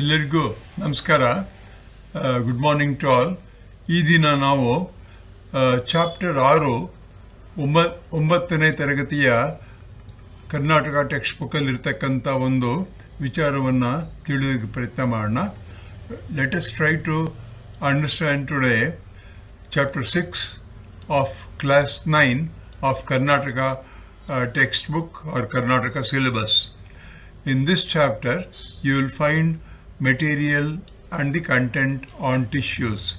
ಎಲ್ಲರಿಗೂ ನಮಸ್ಕಾರ. Good morning to all ಈ ದಿನ ನಾವು ಚಾಪ್ಟರ್ ಆರು ಒಂಬ ಒಂಬತ್ತನೇ ತರಗತಿಯ ಕರ್ನಾಟಕ ಟೆಕ್ಸ್ಟ್ ಬುಕ್ಕಲ್ಲಿ ಇರ್ತಕ್ಕಂಥ ಒಂದು ವಿಚಾರವನ್ನು ತಿಳಿಯೋದಕ್ಕೆ ಪ್ರಯತ್ನ ಮಾಡೋಣ. Let's try to understand today chapter six of class nine of Karnataka text book or Karnataka syllabus In this chapter, you will find material and the content on tissues.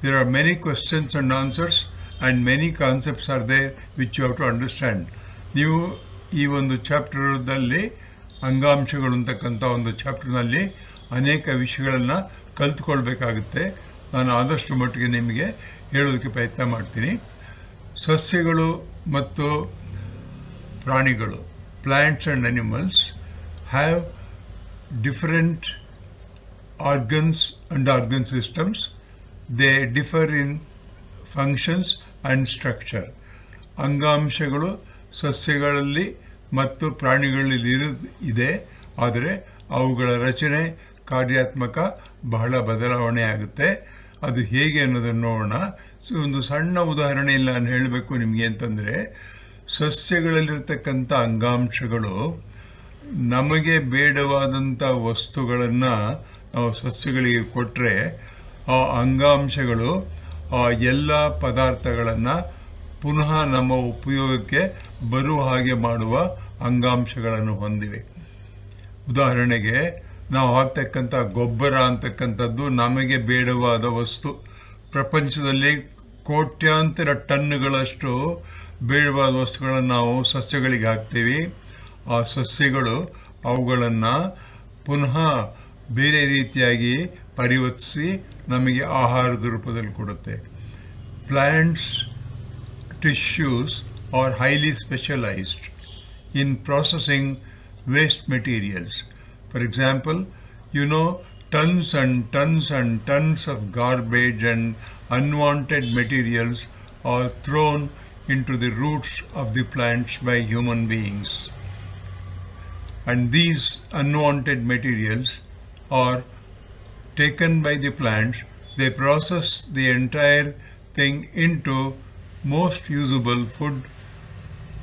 There are many questions and answers, and many concepts are there which you have to understand. ನೀವು ಈ ಒಂದು ಚಾಪ್ಟರ್ದಲ್ಲಿ ಅಂಗಾಂಶಗಳು ಅಂತಕ್ಕಂಥ ಒಂದು ಚಾಪ್ಟರ್ನಲ್ಲಿ ಅನೇಕ ವಿಷಯಗಳನ್ನು ಕಲ್ತ್ಕೊಳ್ಬೇಕಾಗುತ್ತೆ ನಾನು ಆದಷ್ಟು ಮಟ್ಟಿಗೆ ನಿಮಗೆ ಹೇಳೋದಕ್ಕೆ ಪ್ರಯತ್ನ ಮಾಡ್ತೀನಿ ಸಸ್ಯಗಳು ಮತ್ತು ಪ್ರಾಣಿಗಳು Plants and animals have different organs and organ systems. They differ in functions and structure. ಅಂಗಾಂಶಗಳು ಸಸ್ಯಗಳಲ್ಲಿ ಮತ್ತು ಪ್ರಾಣಿಗಳಲ್ಲಿ ಇದೆ, ಆದರೆ ಅವುಗಳ ರಚನೆ ಕಾರ್ಯಾತ್ಮಕ ಬಹಳ ಬದಲಾವಣೆ ಆಗುತ್ತೆ ಅದು ಹೇಗೆ ಅನ್ನೋದನ್ನು ನೋಡೋಣ ಸೊ, ಒಂದು ಸಣ್ಣ ಉದಾಹರಣೆಯಲ್ಲಿ ನಾನು ಹೇಳಬೇಕು ನಿಮಗೆ ಅಂತಂದರೆ, ಸಸ್ಯಗಳಲ್ಲಿರ್ತಕ್ಕಂಥ ಅಂಗಾಂಶಗಳು ನಮಗೆ ಬೇಡವಾದಂಥ ವಸ್ತುಗಳನ್ನು ನಾವು ಸಸ್ಯಗಳಿಗೆ ಕೊಟ್ಟರೆ ಆ ಅಂಗಾಂಶಗಳು ಆ ಎಲ್ಲ ಪದಾರ್ಥಗಳನ್ನು ಪುನಃ ನಮ್ಮ ಉಪಯೋಗಕ್ಕೆ ಬರುವ ಹಾಗೆ ಮಾಡುವ ಅಂಗಾಂಶಗಳನ್ನು ಹೊಂದಿವೆ. ಉದಾಹರಣೆಗೆ, ನಾವು ಹಾಕ್ತಕ್ಕಂಥ ಗೊಬ್ಬರ ಅಂತಕ್ಕಂಥದ್ದು ನಮಗೆ ಬೇಡವಾದ ವಸ್ತು. ಪ್ರಪಂಚದಲ್ಲಿ ಕೋಟ್ಯಾಂತರ ಟನ್ನುಗಳಷ್ಟು ಬೇಡವಾದ ವಸ್ತುಗಳನ್ನು ನಾವು ಸಸ್ಯಗಳಿಗೆ ಹಾಕ್ತೀವಿ. ಆ ಸಸ್ಯಗಳು ಅವುಗಳನ್ನು ಪುನಃ ಬೇರೆ ರೀತಿಯಾಗಿ ಪರಿವರ್ತಿಸಿ ನಮಗೆ ಆಹಾರದ ರೂಪದಲ್ಲಿ ಕೊಡುತ್ತೆ plants tissues are highly specialised in processing waste materials. For example, you know, tons and tons and tons of garbage and unwanted materials are thrown into the roots of the plants by human beings. And these unwanted materials are taken by the plants, they process the entire thing into most usable food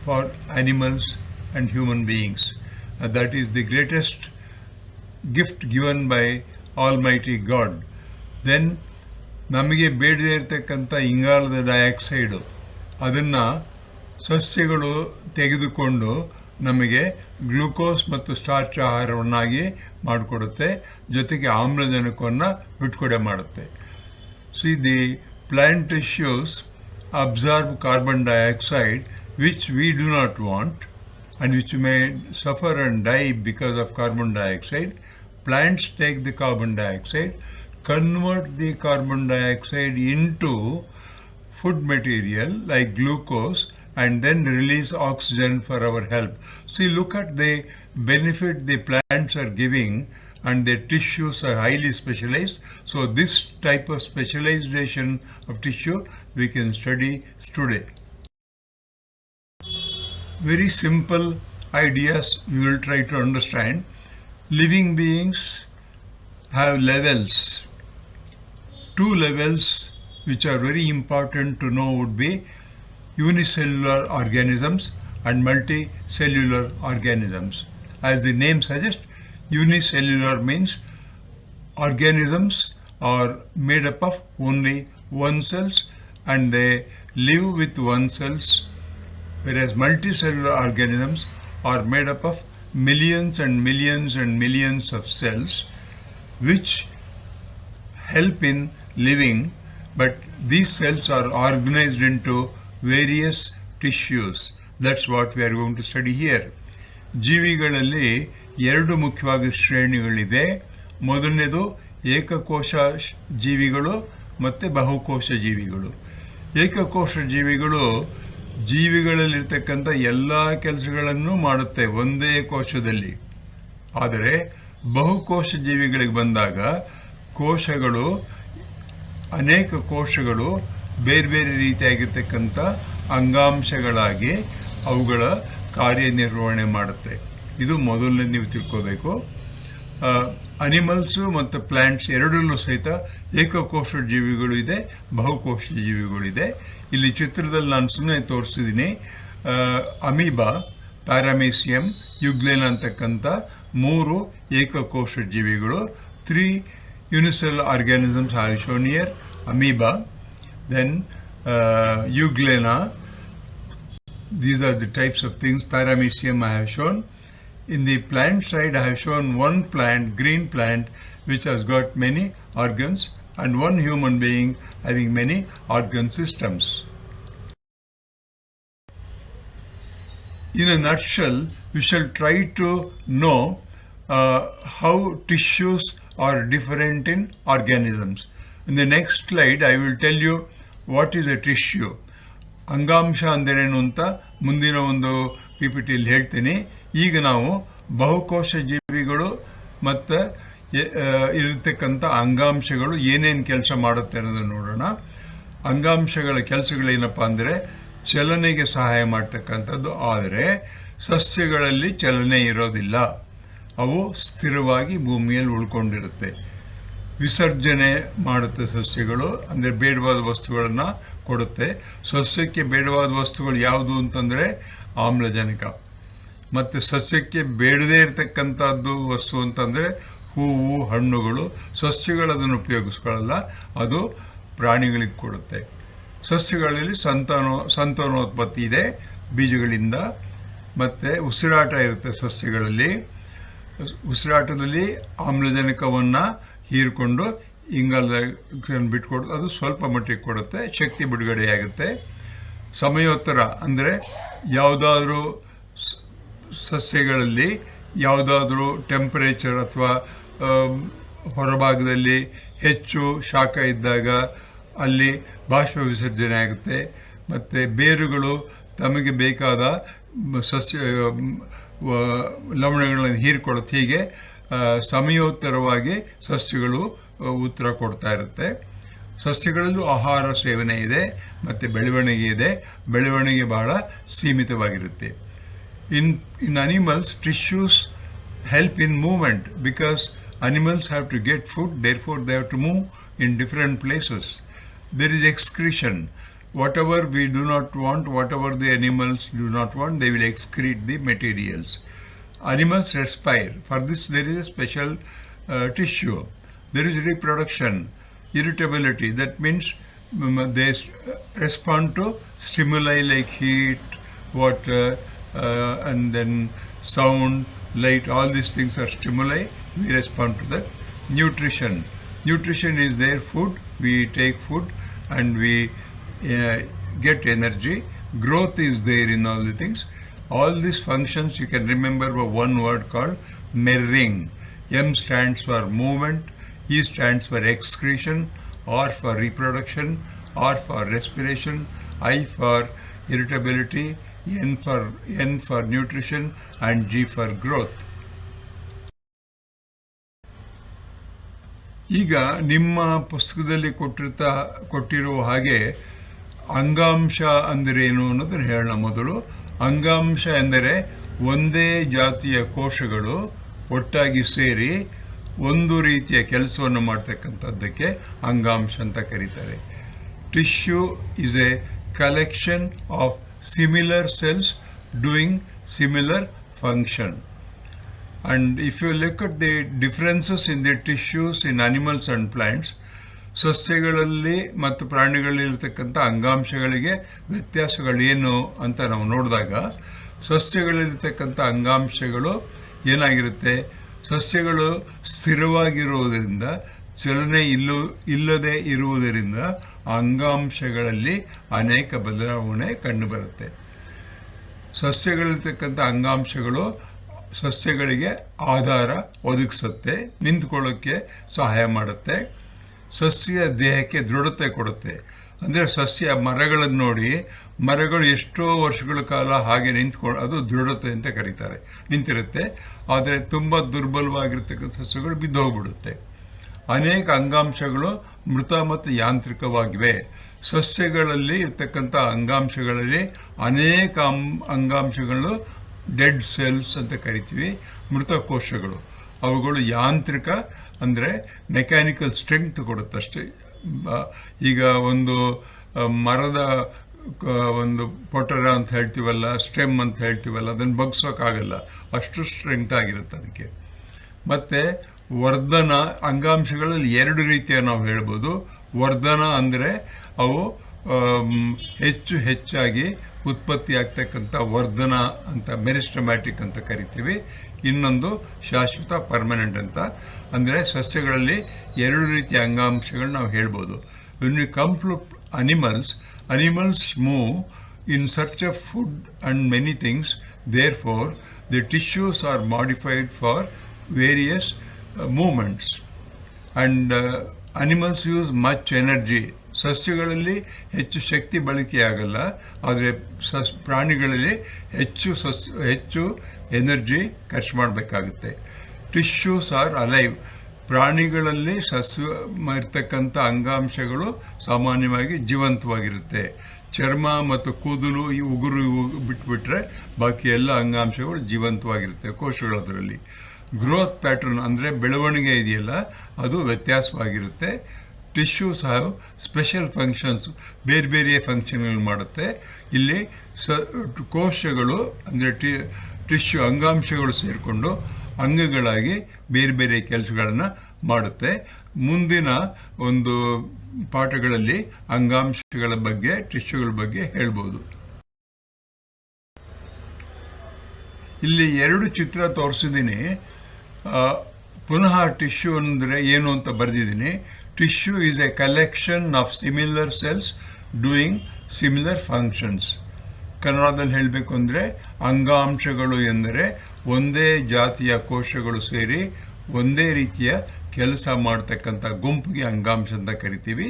for animals and human beings. And that is the greatest gift given by Almighty God. Then ನಮಗೆ ಬೇಡದೇ ಇರತಕ್ಕಂಥ ಇಂಗಾಲದ dioxide ಅದನ್ನು ಸಸ್ಯಗಳು ತೆಗೆದುಕೊಂಡು ನಮಗೆ glucose ಮತ್ತು starch ಆಹಾರವನ್ನಾಗಿ ಮಾಡಿಕೊಡುತ್ತೆ ಜೊತೆಗೆ ಆಮ್ಲಜನಕವನ್ನು ಬಿಟ್ಕೊಡೆ ಮಾಡುತ್ತೆ see the plant tissues absorb carbon dioxide which we do not want and which may suffer and die because of carbon dioxide. Plants take the carbon dioxide, convert the carbon dioxide into food material like glucose, and then release oxygen for our help. See, look at the benefit the plants are giving, and their tissues are highly specialized. So, this type of specialization of tissue we can study today very simple ideas we will try to understand. Living beings have levels. Two levels which are very important to know would be unicellular organisms and multicellular organisms. As the name suggests, unicellular means organisms are made up of only one cells and they live with one cells whereas multicellular organisms are made up of millions and millions and millions of cells which help in living but these cells are organized into various tissues that's what we are going to study here ಜೀವಿಗಳಲ್ಲಿ ಎರಡು ಮುಖ್ಯವಾಗಿ ಶ್ರೇಣಿಗಳಿದೆ ಮೊದಲನೇದು ಏಕಕೋಶ ಜೀವಿಗಳು ಮತ್ತು ಬಹುಕೋಶ ಜೀವಿಗಳು. ಏಕಕೋಶ ಜೀವಿಗಳು ಜೀವಿಗಳಲ್ಲಿರ್ತಕ್ಕಂಥ ಎಲ್ಲ ಕೆಲಸಗಳನ್ನು ಮಾಡುತ್ತೆ ಒಂದೇ ಕೋಶದಲ್ಲಿ. ಆದರೆ ಬಹುಕೋಶ ಜೀವಿಗಳಿಗೆ ಬಂದಾಗ ಕೋಶಗಳು, ಅನೇಕ ಕೋಶಗಳು ಬೇರೆ ಬೇರೆ ರೀತಿಯಾಗಿರ್ತಕ್ಕಂಥ ಅಂಗಾಂಶಗಳಾಗಿ ಅವುಗಳ ಕಾರ್ಯನಿರ್ವಹಣೆ ಮಾಡುತ್ತೆ. ಇದು ಮೊದಲನೇ ನೀವು ತಿಳ್ಕೋಬೇಕು. ಅನಿಮಲ್ಸು ಮತ್ತು ಪ್ಲ್ಯಾಂಟ್ಸ್ ಎರಡರಲ್ಲೂ ಸಹಿತ ಏಕಕೋಶ ಜೀವಿಗಳು ಇದೆ ಬಹುಕೋಶ ಜೀವಿಗಳು ಇದೆ ಇಲ್ಲಿ ಚಿತ್ರದಲ್ಲಿ ನಾನು ಸುಮ್ಮನೆ ತೋರಿಸಿದ್ದೀನಿ. ಅಮೀಬಾ, ಪ್ಯಾರಾಮೀಸಿಯಂ, ಯುಗ್ಲೇನ್ ಅಂತಕ್ಕಂಥ ಮೂರು ಏಕಕೋಶ ಜೀವಿಗಳು three unicell organisms are amoeba then uh, euglena these are the types of things paramecium i have shown in the plant side i have shown one plant green plant which has got many organs and one human being having many organ systems in a nutshell, we shall try to know uh, how tissues are different in organisms. In the next slide, I will tell you what is a tissue ಅಂಗಾಂಶ ಅಂದರೇನು ಅಂತ ಮುಂದಿನ ಒಂದು P P ಟಿಯಲ್ಲಿ ಹೇಳ್ತೀನಿ. ಈಗ ನಾವು ಬಹುಕೋಶ ಜೀವಿಗಳು ಮತ್ತು ಇರತಕ್ಕಂಥ ಅಂಗಾಂಶಗಳು ಏನೇನು ಕೆಲಸ ಮಾಡುತ್ತೆ ಅನ್ನೋದನ್ನು ನೋಡೋಣ. ಅಂಗಾಂಶಗಳ ಕೆಲಸಗಳೇನಪ್ಪ ಅಂದರೆ ಚಲನೆಗೆ ಸಹಾಯ ಮಾಡ್ತಕ್ಕಂಥದ್ದು. ಆದರೆ ಸಸ್ಯಗಳಲ್ಲಿ ಚಲನೆ ಇರೋದಿಲ್ಲ. ಅವು ಸ್ಥಿರವಾಗಿ ಭೂಮಿಯಲ್ಲಿ ಉಳ್ಕೊಂಡಿರುತ್ತೆ. ವಿಸರ್ಜನೆ ಮಾಡುತ್ತೆ ಸಸ್ಯಗಳು, ಅಂದರೆ ಬೇಡವಾದ ವಸ್ತುಗಳನ್ನು ಕೊಡುತ್ತೆ. ಸಸ್ಯಕ್ಕೆ ಬೇಡವಾದ ವಸ್ತುಗಳು ಯಾವುದು ಅಂತಂದರೆ ಆಮ್ಲಜನಕ. ಮತ್ತು ಸಸ್ಯಕ್ಕೆ ಬೇಡದೇ ಇರತಕ್ಕಂಥದ್ದು ವಸ್ತು ಅಂತಂದರೆ ಹೂವು, ಹಣ್ಣುಗಳು. ಸಸ್ಯಗಳು ಅದನ್ನು ಉಪಯೋಗಿಸ್ಕೊಳ್ಳಲ್ಲ, ಅದು ಪ್ರಾಣಿಗಳಿಗೆ ಕೊಡುತ್ತೆ. ಸಸ್ಯಗಳಲ್ಲಿ ಸಂತಾನೋ, ಸಂತಾನೋತ್ಪತ್ತಿ ಇದೆ ಬೀಜಗಳಿಂದ. ಮತ್ತು ಉಸಿರಾಟ ಇರುತ್ತೆ ಸಸ್ಯಗಳಲ್ಲಿ. ಉಸಿರಾಟದಲ್ಲಿ ಆಮ್ಲಜನಕವನ್ನು ಹೀರಿಕೊಂಡು ಇಂಗಾಲ ಬಿಟ್ಕೊಡು ಅದು ಸ್ವಲ್ಪ ಮಟ್ಟಿಗೆ ಕೊಡುತ್ತೆ, ಶಕ್ತಿ ಬಿಡುಗಡೆಯಾಗುತ್ತೆ ಸಮಯೋತ್ತರ ಅಂದರೆ ಯಾವುದಾದ್ರೂ ಸಸ್ಯಗಳಲ್ಲಿ ಯಾವುದಾದ್ರೂ ಟೆಂಪರೇಚರ್ ಅಥವಾ ಹೊರಭಾಗದಲ್ಲಿ ಹೆಚ್ಚು ಶಾಖ ಇದ್ದಾಗ ಅಲ್ಲಿ ಬಾಷ್ಪ ವಿಸರ್ಜನೆ ಆಗುತ್ತೆ. ಮತ್ತು ಬೇರುಗಳು ತಮಗೆ ಬೇಕಾದ ಸಸ್ಯ ಲವಣಗಳನ್ನು ಹೀರಿಕೊಳ್ಳುತ್ತೆ. ಹೀಗೆ ಸಮಯೋತ್ತರವಾಗಿ ಸಸ್ಯಗಳು ಉತ್ತರ ಕೊಡ್ತಾ ಇರುತ್ತೆ. ಸಸ್ಯಗಳಲ್ಲೂ ಆಹಾರ ಸೇವನೆ ಇದೆ, ಮತ್ತು ಬೆಳವಣಿಗೆ ಇದೆ. ಬೆಳವಣಿಗೆ ಬಹಳ ಸೀಮಿತವಾಗಿರುತ್ತೆ. In in animals tissues help in movement because animals have to get food therefore they have to move in different places. There is excretion. Whatever we do not want whatever the animals do not want, they will excrete the materials. Animals respire. For this, there is a special uh, tissue. There is reproduction, irritability. That means um, they respond to stimuli like heat, water, uh, and then sound, light. All these things are stimuli. We respond to that. Nutrition. Nutrition is their food. We take food and we uh, get energy. Growth is there in all the things. All these functions you can remember by one word called mirroring. M stands for movement, E stands for excretion, R for reproduction, R for respiration, I for irritability, N for N for nutrition, and G for growth. ಈಗ ನಿಮ್ಮ ಪುಸ್ತಕದಲ್ಲಿ ಕೊಟ್ಟಿರ್ತ ಕೊಟ್ಟಿರುವ ಹಾಗೆ ಅಂಗಾಂಶ ಅಂದರೇನು ಅನ್ನೋದನ್ನು ಹೇಳೋಣ ಮೊದಲು ಅಂಗಾಂಶ ಎಂದರೆ ಒಂದೇ ಜಾತಿಯ ಕೋಶಗಳು ಒಟ್ಟಾಗಿ ಸೇರಿ ಒಂದು ರೀತಿಯ ಕೆಲಸವನ್ನು ಮಾಡ್ತಕ್ಕಂಥದ್ದಕ್ಕೆ ಅಂಗಾಂಶ ಅಂತ ಕರೀತಾರೆ. Tissue is a collection of similar cells doing similar function and if you look at the differences in the tissues in animals and plants, ಸಸ್ಯಗಳಲ್ಲಿ ಮತ್ತು ಪ್ರಾಣಿಗಳಲ್ಲಿರ್ತಕ್ಕಂಥ ಅಂಗಾಂಶಗಳಿಗೆ ವ್ಯತ್ಯಾಸಗಳೇನು ಅಂತ ನಾವು ನೋಡಿದಾಗ ಸಸ್ಯಗಳಲ್ಲಿರ್ತಕ್ಕಂಥ ಅಂಗಾಂಶಗಳು ಏನಾಗಿರುತ್ತೆ? ಸಸ್ಯಗಳು ಸ್ಥಿರವಾಗಿರುವುದರಿಂದ, ಚಲನೆ ಇಲ್ಲೂ, ಇಲ್ಲದೆ ಇರುವುದರಿಂದ ಅಂಗಾಂಶಗಳಲ್ಲಿ ಅನೇಕ ಬದಲಾವಣೆ ಕಂಡುಬರುತ್ತೆ. ಸಸ್ಯಗಳಿರ್ತಕ್ಕಂಥ ಅಂಗಾಂಶಗಳು ಸಸ್ಯಗಳಿಗೆ ಆಧಾರ ಒದಗಿಸುತ್ತೆ ನಿಂತ್ಕೊಳ್ಳೋಕ್ಕೆ ಸಹಾಯ ಮಾಡುತ್ತೆ. ಸಸ್ಯ ದೇಹಕ್ಕೆ ದೃಢತೆ ಕೊಡುತ್ತೆ. ಅಂದರೆ ಸಸ್ಯ ಮರಗಳನ್ನು ನೋಡಿ, ಮರಗಳು ಎಷ್ಟೋ ವರ್ಷಗಳ ಕಾಲ ಹಾಗೆ ನಿಂತ್ಕೊಂಡು ಅದು ದೃಢತೆ ಅಂತ ಕರೀತಾರೆ, ನಿಂತಿರುತ್ತೆ. ಆದರೆ ತುಂಬ ದುರ್ಬಲವಾಗಿರ್ತಕ್ಕಂಥ ಸಸ್ಯಗಳು ಬಿದ್ದೋಗ್ಬಿಡುತ್ತೆ. ಅನೇಕ ಅಂಗಾಂಶಗಳು ಮೃತ ಮತ್ತು ಯಾಂತ್ರಿಕವಾಗಿವೆ. ಸಸ್ಯಗಳಲ್ಲಿ ಇರ್ತಕ್ಕಂಥ ಅಂಗಾಂಶಗಳಲ್ಲಿ ಅನೇಕ ಅಂಗಾಂಶಗಳು ಡೆಡ್ ಸೆಲ್ಸ್ ಅಂತ ಕರಿತೀವಿ ಮೃತ ಕೋಶಗಳು ಅವುಗಳು ಯಾಂತ್ರಿಕ ಅಂದರೆ ಮೆಕ್ಯಾನಿಕಲ್ ಸ್ಟ್ರೆಂಗ್ತ್ ಕೊಡುತ್ತಷ್ಟೇ. ಈಗ ಒಂದು ಮರದ ಒಂದು ಪೊಟರ ಅಂತ ಹೇಳ್ತೀವಲ್ಲ, ಸ್ಟೆಮ್ ಅಂತ ಹೇಳ್ತೀವಲ್ಲ, ಅದನ್ನು ಬಗ್ಸೋಕ್ಕಾಗಲ್ಲ ಅಷ್ಟು ಸ್ಟ್ರೆಂತ್ ಆಗಿರುತ್ತೆ ಅದಕ್ಕೆ. ಮತ್ತು ವರ್ಧನ ಅಂಗಾಂಶಗಳಲ್ಲಿ ಎರಡು ರೀತಿಯ ನಾವು ಹೇಳ್ಬೋದು. ವರ್ಧನ ಅಂದರೆ ಅವು ಹೆಚ್ಚು ಹೆಚ್ಚಾಗಿ ಉತ್ಪತ್ತಿ ಆಗ್ತಕ್ಕಂಥ ವರ್ಧನ ಅಂತ, ಮೆರಿಸ್ಟಮ್ಯಾಟಿಕ್ ಅಂತ ಕರಿತೀವಿ. ಇನ್ನೊಂದು ಶಾಶ್ವತ, ಪರ್ಮನೆಂಟ್ ಅಂತ. ಅಂದರೆ ಸಸ್ಯಗಳಲ್ಲಿ ಎರಡು ರೀತಿಯ ಅಂಗಾಂಶಗಳು ನಾವು ಹೇಳ್ಬೋದು. When you come to animals animals move in search of food and many things therefore the tissues are modified for various movements and animals use much energy ಸಸ್ಯಗಳಲ್ಲಿ ಹೆಚ್ಚು ಶಕ್ತಿ ಬಳಕೆಯಾಗಲ್ಲ. ಆದರೆ ಸಸ್, ಪ್ರಾಣಿಗಳಲ್ಲಿ ಹೆಚ್ಚು ಸಸ್, ಹೆಚ್ಚು ಎನರ್ಜಿ ಖರ್ಚು ಮಾಡಬೇಕಾಗುತ್ತೆ. Tissues are alive. ಪ್ರಾಣಿಗಳಲ್ಲಿ ಸಸ್ಯ ಇರ್ತಕ್ಕಂಥ ಅಂಗಾಂಶಗಳು ಸಾಮಾನ್ಯವಾಗಿ ಜೀವಂತವಾಗಿರುತ್ತೆ. ಚರ್ಮ ಮತ್ತು ಕೂದಲು ಈ ಉಗುರು ಬಿಟ್ಬಿಟ್ರೆ ಬಾಕಿ ಎಲ್ಲ ಅಂಗಾಂಶಗಳು ಜೀವಂತವಾಗಿರುತ್ತೆ ಕೋಶಗಳು ಅದರಲ್ಲಿ ಗ್ರೋತ್ ಪ್ಯಾಟರ್ನ್ ಅಂದರೆ ಬೆಳವಣಿಗೆ ಇದೆಯಲ್ಲ, ಅದು ವ್ಯತ್ಯಾಸವಾಗಿರುತ್ತೆ. ಟಿಶ್ಯೂಸ್ ಹ್ಯಾವ್ ಸ್ಪೆಷಲ್ ಫಂಕ್ಷನ್ಸ್, ಬೇರೆ ಬೇರೆ ಫಂಕ್ಷನ್ಗಳು ಮಾಡುತ್ತೆ. ಇಲ್ಲಿ ಸ ಕೋಶಗಳು ಅಂದರೆ ಟಿ, ಟಿಶ್ಯೂ ಅಂಗಾಂಶಗಳು ಸೇರಿಕೊಂಡು ಅಂಗಗಳಾಗಿ ಬೇರೆ ಬೇರೆ ಕೆಲಸಗಳನ್ನು ಮಾಡುತ್ತೆ. ಮುಂದಿನ ಒಂದು ಪಾಠಗಳಲ್ಲಿ ಅಂಗಾಂಶಗಳ ಬಗ್ಗೆ, ಟಿಶ್ಯೂಗಳ ಬಗ್ಗೆ ಹೇಳ್ಬೋದು. ಇಲ್ಲಿ ಎರಡು ಚಿತ್ರ ತೋರಿಸಿದ್ದೀನಿ. ಪುನಃ ಟಿಶ್ಯೂ ಅಂದರೆ ಏನು ಅಂತ ಬರೆದಿದ್ದೀನಿ. Tissue is a collection of similar cells doing similar functions ಕನ್ನಡದಲ್ಲಿ ಹೇಳಬೇಕು ಅಂದರೆ ಅಂಗಾಂಶಗಳು ಎಂದರೆ ಒಂದೇ ಜಾತಿಯ ಕೋಶಗಳು ಸೇರಿ ಒಂದೇ ರೀತಿಯ ಕೆಲಸ ಮಾಡ್ತಕ್ಕಂಥ ಗುಂಪಿಗೆ ಅಂಗಾಂಶ ಅಂತ ಕರಿತೀವಿ.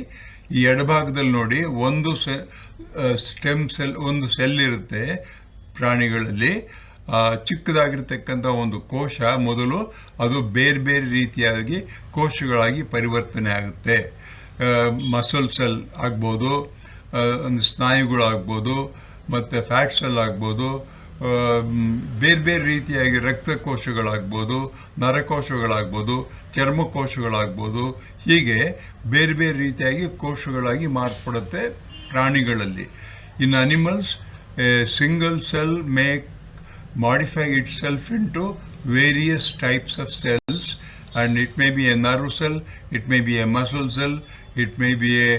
ಈ ಎಡಭಾಗದಲ್ಲಿ ನೋಡಿ ಒಂದು ಸ್ಟೆಮ್ ಸೆಲ್ ಒಂದು ಸೆಲ್ ಇರುತ್ತೆ ಪ್ರಾಣಿಗಳಲ್ಲಿ. ಚಿಕ್ಕದಾಗಿರ್ತಕ್ಕಂಥ ಒಂದು ಕೋಶ ಮೊದಲು ಅದು ಬೇರೆ ಬೇರೆ ರೀತಿಯಾಗಿ ಕೋಶಗಳಾಗಿ ಪರಿವರ್ತನೆ ಆಗುತ್ತೆ. ಮಸಲ್ ಸೆಲ್ ಆಗ್ಬೋದು ಸ್ನಾಯುಗಳಾಗ್ಬೋದು, ಮತ್ತು ಫ್ಯಾಟ್ ಸೆಲ್ ಆಗ್ಬೋದು ಬೇರೆ ಬೇರೆ ರೀತಿಯಾಗಿ ರಕ್ತಕೋಶಗಳಾಗ್ಬೋದು, ನರಕೋಶಗಳಾಗ್ಬೋದು, ಚರ್ಮಕೋಶಗಳಾಗ್ಬೋದು, ಹೀಗೆ ಬೇರೆ ಬೇರೆ ರೀತಿಯಾಗಿ ಕೋಶಗಳಾಗಿ ಮಾರ್ಪಡುತ್ತೆ ಪ್ರಾಣಿಗಳಲ್ಲಿ. In animals, a, single cell make, modify itself into various types of cells, and it may be a nerve cell, it may be a muscle cell, it may be a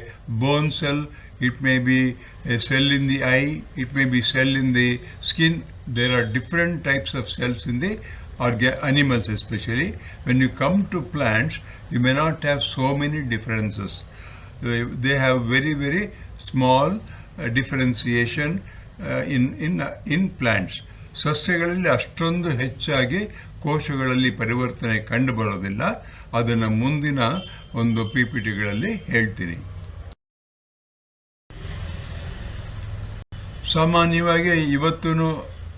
bone cell it may be a cell in the eye it may be cell in the skin there are different types of cells in the orga- animals especially when you come to plants you may not have so many differences they have very very small uh, differentiation uh, in in uh, in plants ಸಸ್ಯಗಳಲ್ಲಿ ಅಷ್ಟೊಂದು ಹೆಚ್ಚಾಗಿ ಕೋಶಗಳಲ್ಲಿ ಪರಿವರ್ತನೆ ಕಂಡು ಬರೋದಿಲ್ಲ ಅದನ್ನು ಮುಂದಿನ ಒಂದು ಪಿ ಪಿ ಟಿಗಳಲ್ಲಿ ಹೇಳ್ತೀನಿ ಸಾಮಾನ್ಯವಾಗಿ ಇವತ್ತು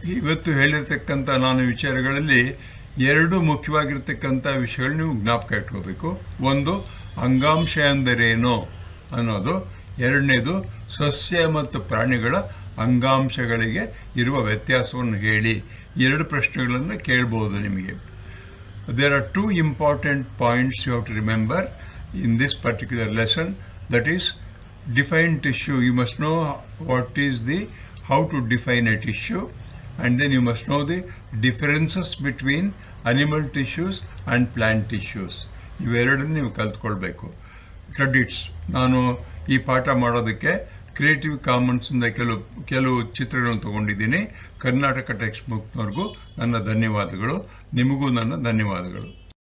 ಇವತ್ತು ಹೇಳಿರ್ತಕ್ಕಂಥ ನಾನು ವಿಚಾರಗಳಲ್ಲಿ ಎರಡು ಮುಖ್ಯವಾಗಿರ್ತಕ್ಕಂಥ ವಿಷಯಗಳು ನೀವು ಜ್ಞಾಪಕ ಇಟ್ಕೋಬೇಕು. ಒಂದು, ಅಂಗಾಂಶ ಎಂದರೇನು ಅನ್ನೋದು. ಎರಡನೇದು, ಸಸ್ಯ ಮತ್ತು ಪ್ರಾಣಿಗಳ ಅಂಗಾಂಶಗಳಿಗೆ ಇರುವ ವ್ಯತ್ಯಾಸವನ್ನು ಹೇಳಿ. ಎರಡು ಪ್ರಶ್ನೆಗಳನ್ನು ಕೇಳ್ಬೋದು ನಿಮಗೆ. There are two important points you have to remember in this particular lesson that is define tissue you must know what is the how to define a tissue and then you must know the differences between animal tissues and plant tissues ಇವೆರಡನ್ನು ನೀವು ಕಲ್ತ್ಕೊಳ್ಬೇಕು credits ನಾನು ಈ ಪಾಠ ಮಾಡೋದಕ್ಕೆ creative ಕಾಮನ್ಸಿಂದ ಕೆಲವು ಕೆಲವು ಚಿತ್ರಗಳನ್ನು ತಗೊಂಡಿದ್ದೀನಿ ಕರ್ನಾಟಕ ಟೆಕ್ಸ್ಟ್ ಬುಕ್ನವ್ರಿಗೂ ನನ್ನ ಧನ್ಯವಾದಗಳು ನಿಮಗೂ ನನ್ನ ಧನ್ಯವಾದಗಳು